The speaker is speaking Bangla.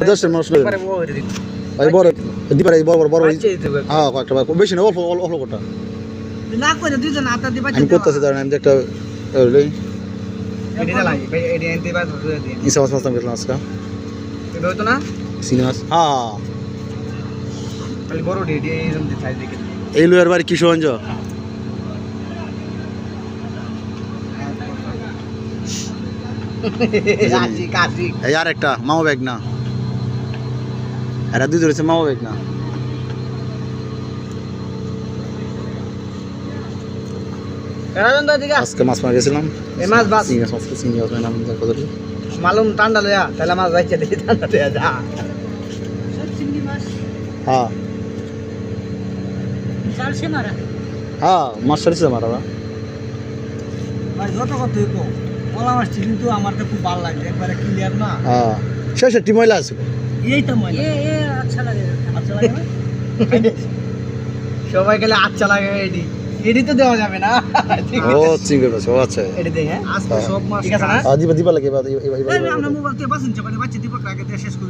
মানুষ ও হয়ে দিন এই বড় দিবার এই বড় বড় বড় বাচ্চা দিতে হবে। হ্যাঁ কয়েকটা বেশি না অল্প অল্প অল্প কোটা। না করে দুজন হাতা দিবা আমি করতেছি দাঁড়ান আমি একটা আজকে। সিনেমাস হ্যাঁ এই লুয়ার বাড়ি কিশোরগঞ্জ। এই আর একটা মামা ব্যাগ না। এরা দুই ধরেছে মামা ব্যাগ না আজকে মাছ মারা গেছিলাম এই মাছ বাস চিংড়ি মাছ চিংড়ি মাছ নাম কত মালুম ঠান্ডা লয়া তাহলে মাছ বাইচে দিই ঠান্ডা লয়া যা হ্যাঁ মারা হ্যাঁ মাছ ছাড়িছে মারা ভাই যত কত কো কলা মাছটি কিন্তু আমার তো খুব ভালো লাগে একবারে ক্লিয়ার না হ্যাঁ শেষ ময়লা আছে এই তো মজা এ এ আচ্ছা লাগে আচ্ছা লাগে না সবাই গেলে আচ্ছা লাগে এডি এডি তো দেওয়া যাবে না। ঠিক ও চিংড়ি মাছ ও আচ্ছা এডি দেই হ্যাঁ? আজকে সব মাছ ঠিক আছে না দিবা দিবা লাগে এবার এবার আমরা মোবাইল দিয়ে বাসিন চাপালে বাচ্চা দিব আগে দিয়ে শেষ করি।